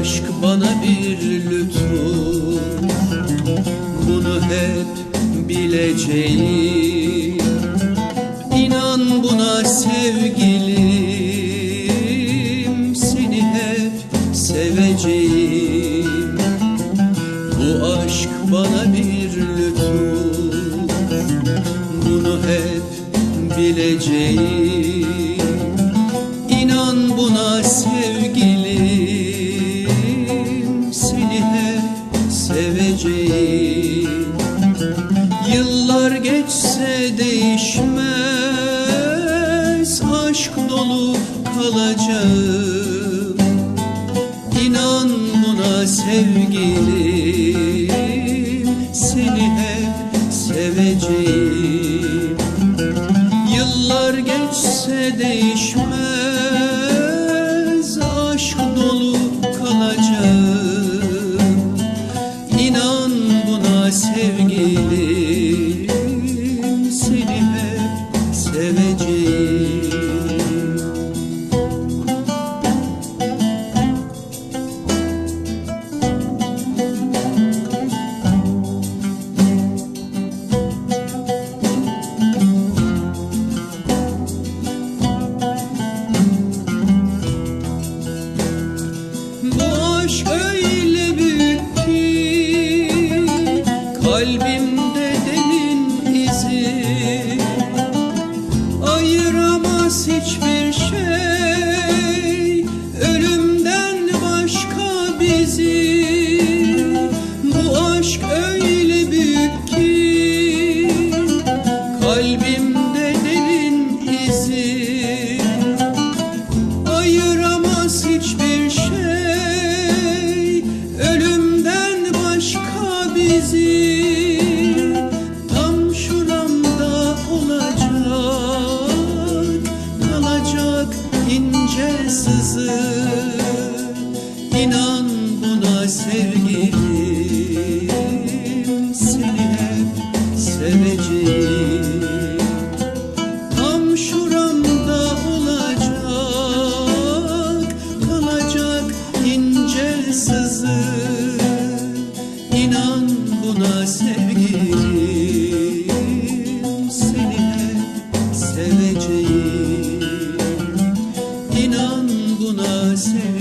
aşk bana bir lütuf. Bunu hep bileceğim. İnan buna sevgilim Seni hep seveceğim. Bu aşk bana bir lütuf. Bunu hep bileceğim geçse değişmez Aşk dolu kalacağım İnan buna sevgilim Seni hep seveceğim. Yıllar geçse değişmez Aşk dolu قلبي tam şuramda olacak kalacak ince inan buna sevgilim seni hep seveceğim Buna sevgilim Seni hep seveceğim. İnan buna seveceğim